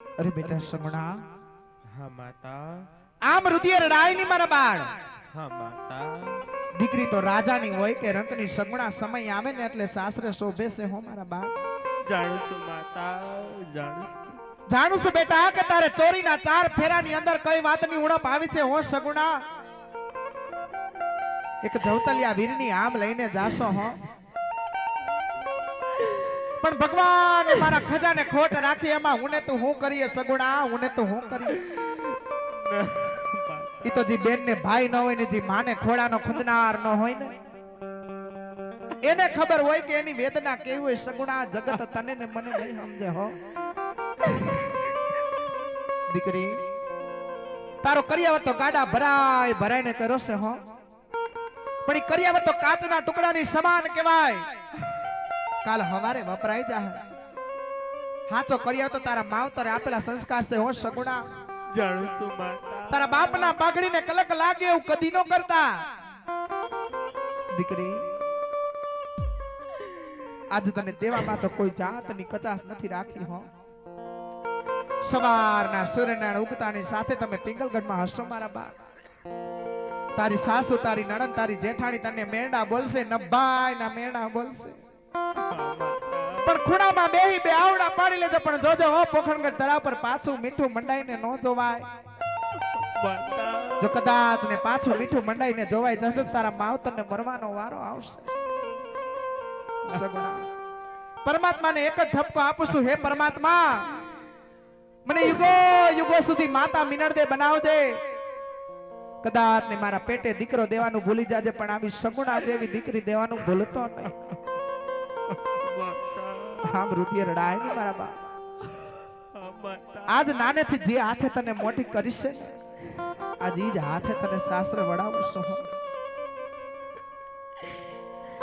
અરે બેટા સમણા હા માતા. આમ રુધિર રાયની મારા બાળ. હા માતા. દીકરી તો રાજાની હોય કે રંકની સગુણા સમય આવે ને એટલે શાસ્ત્ર શોભે છે હો મારા બાળ. જાણું છું માતા. જાણું છું. જાણું છું બેટા કે તારે ચોરીના ચાર ફેરાની અંદર કઈ વાતની ઉણપ આવી છે હો સગુણા? એક જવતલિયા વીરની આમ લઈને જાશો હો. પણ ભગવાન મારા ખજાને ખોટ રાખી, એમાં હું ને હું કરીએ સગુણા? હું ને હું કરીએ? ઈ તો જી બેન ને ભાઈ ન હોય ને, જી માને ખોડાનો ખુદનાર ન હોય ને. એને ખબર હોય કે એની વેદના કેવી હોય, સગુણા, જગત તને ને મને નહીં સમજે, હો. દીકરી, તારો કર્યાવર તો ગાડા ભરાય ભરાઈને કરો છે, હો. પણ કર્યાવર તો કાચના ટુકડાની સમાન કહેવાય. કાલ હવારે વપરાઈ જાય હાચો કર્યા તો તારા માવતરે આપેલા સંસ્કાર છે હો સગુણા. જાણું છું તારા બાપના પાઘડીને કલક લાગે એવું કદી નો કરતા. દીકરી આજે તને દેવામાં તો કોઈ જાતની કચાશ નથી રાખી હો. સવારના સૂર્યનારાયણ ઉગતાની સાથે તમે પિંગલગઢમાં હસો મારા બા તારી સાસુ તારી નણંદ તારી જેઠાણી તને મેંડા બોલશે નભાઈ ના મેંડા બોલશે. પણ ખૂણામાં બેહી બે આવડા પાડી લેજો, પણ જોજો હો, પોખણગઢ તળાવ પર પાછું મીઠું મંડાઈને ન જોવાય. જો કદાચ ને પાછું મીઠું મંડાઈને જોવાય જશે તારા માવતરને મરવાનો વારો આવશે. પરમાત્માને એક જ ઠપકો આપું છું હે પરમાત્મા. મને યુગો યુગો સુધી માતા મિનર દે બનાવજે. કદાચ ને મારા પેટે દીકરો દેવાનું ભૂલી જાજે, પણ આવી સગુણા જેવી દીકરી દેવાનું ભૂલતો નહીં. આમ રડાય ને મારા બા આજ નાનેથી જે હાથે તને મોટી કરીશ, આજ ઈ જ હાથે તને શાસ્ત્ર વડાવું છું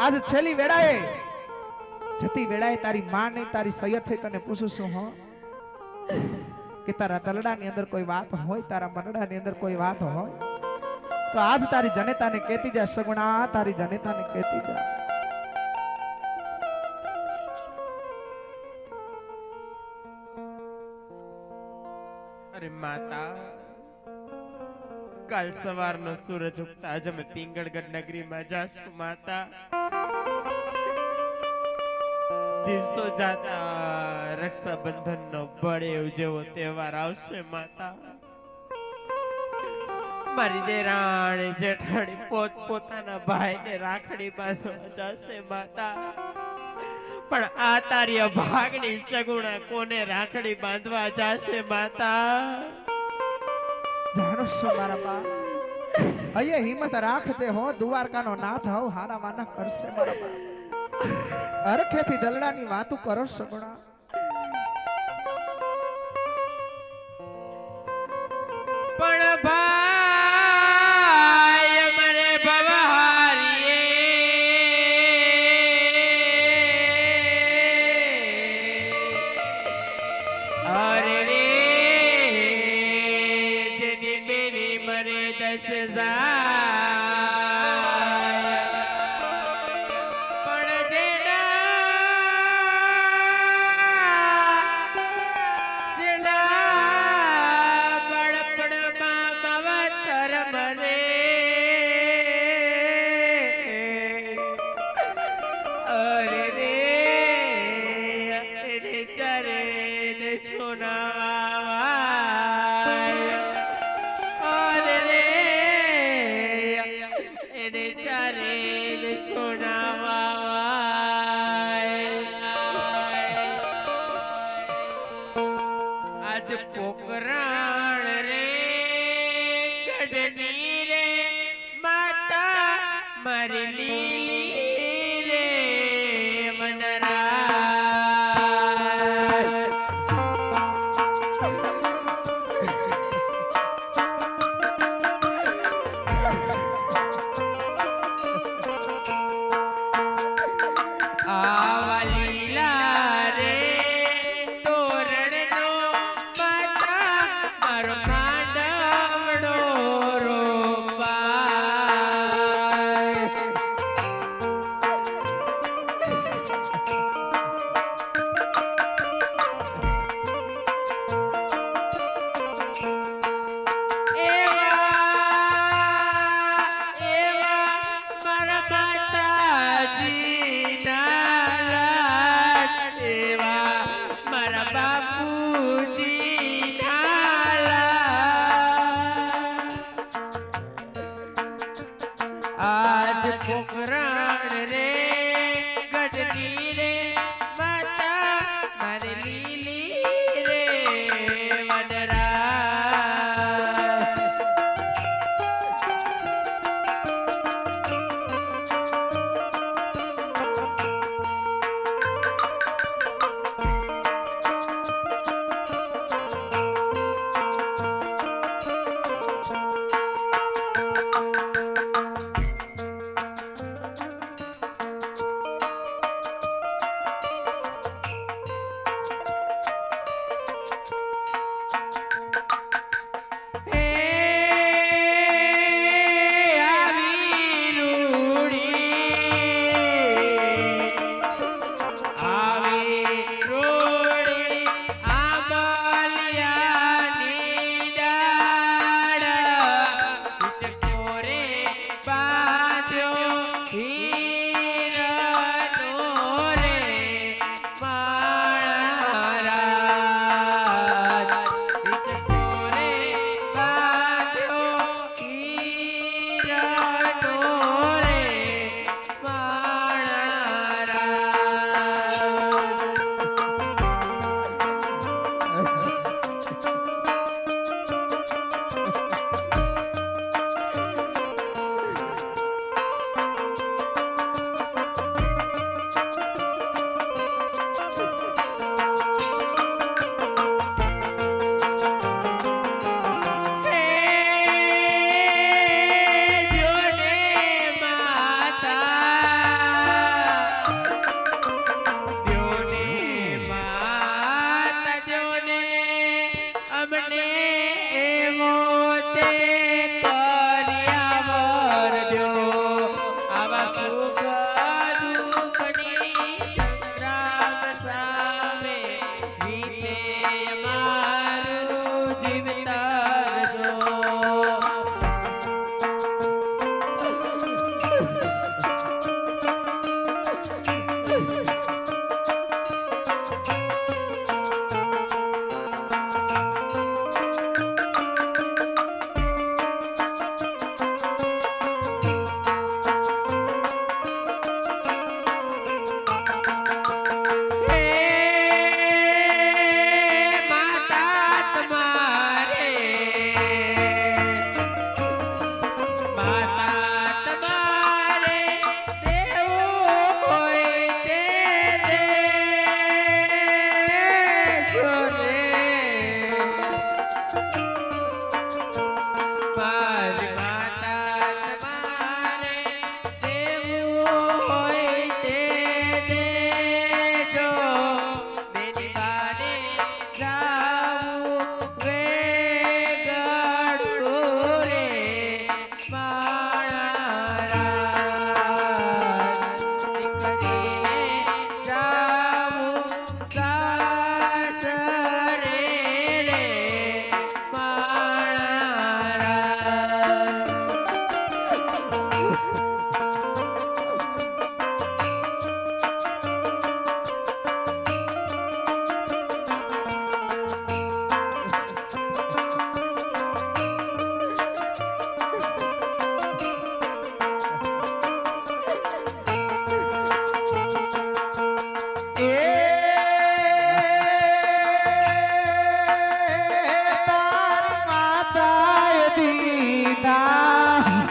આજ છેલ્લી વેળાએ જતી વેળાએ તારી માં નહીં, તારી સૈયદ થઈ તને પૂછું છું, હો. કે તારા તલડાની અંદર કોઈ વાત હોય, તારા મનડાની અંદર કોઈ વાત હોય? તો આજ તારી જનેતાને કહેતી જા, સગુણા, તારી જનેતાને કહેતી જા. માતા. કાલ સવારનો સૂરજ ઉગતા આજે અમે પિંગળગઢ નગરીમાં જાશું માતા. દિવસો જાતા રક્ષાબંધનનો બળેવ જેવો તહેવાર આવશે માતા. મારી દેરાણી જેઠાણી પોત પોતાના ભાઈને રાખડી બાંધવા જશે માતા. પણ આ તારી ભાગની સગુણા કોને રાખડી બાંધવા જાશે માતા? જાણો છો મારા બા? અહીંયા હિંમત રાખજે હો, દ્વારકાનો નાથ હવ હારા વાના કરશે મારા બા. અરખેથી દલડાની વાતું કરો સગુણા પણ મારી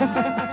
哈哈哈哈。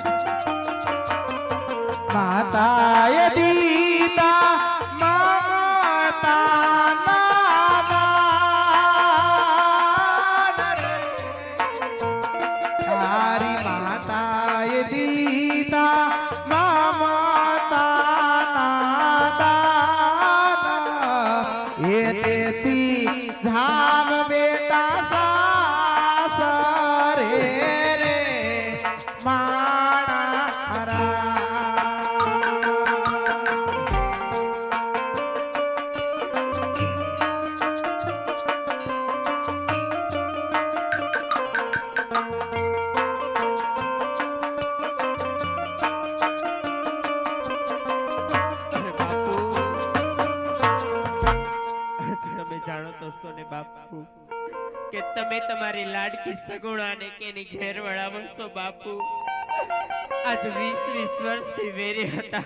સગુણાને કેની ઘેર વળાવો છો બાપુ. આજ વીસ વીસ વર્ષથી વેરી હતા.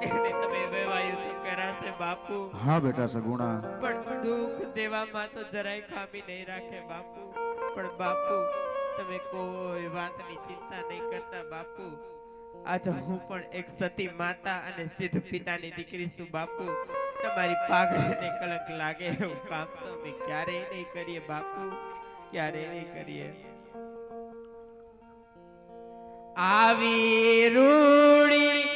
એને તમે વેવાયું તો કરાશે બાપુ. હા બેટા સગુણા. પણ દુઃખ દેવામાં તો જરાય ખામી નહીં રાખે બાપુ. પણ બાપુ તમે કોઈ વાતની ચિંતા નહીં કરતા બાપુ. આજ હું પણ એક સતી માતા અને સિદ્ધ પિતાની દીકરી છું બાપુ. તમારી પાઘડીને કલંક લાગે એવું કામ તો અમે ક્યારેય નહીં કરીએ બાપુ. ક્યારેય નહીં કરીએ. આવી રૂડી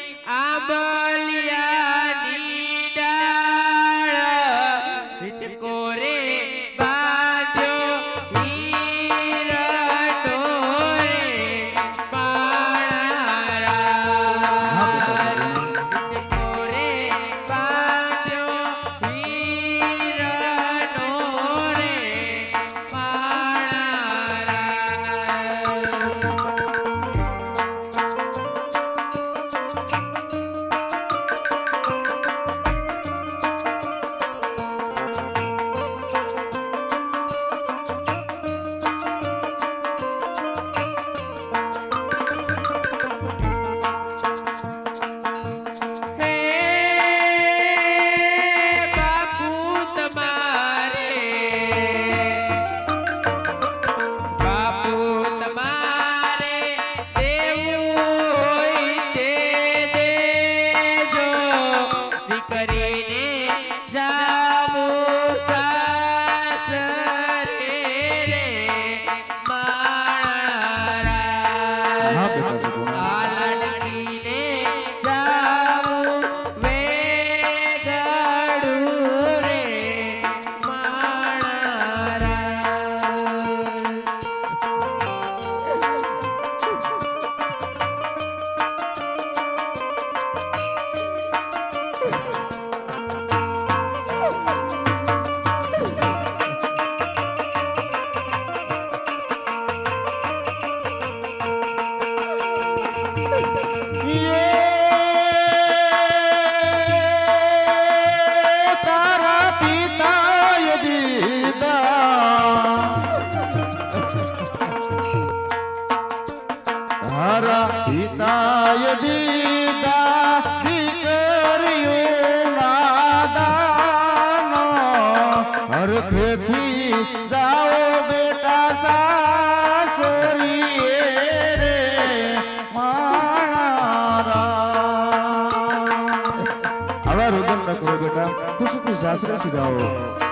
Gratidão.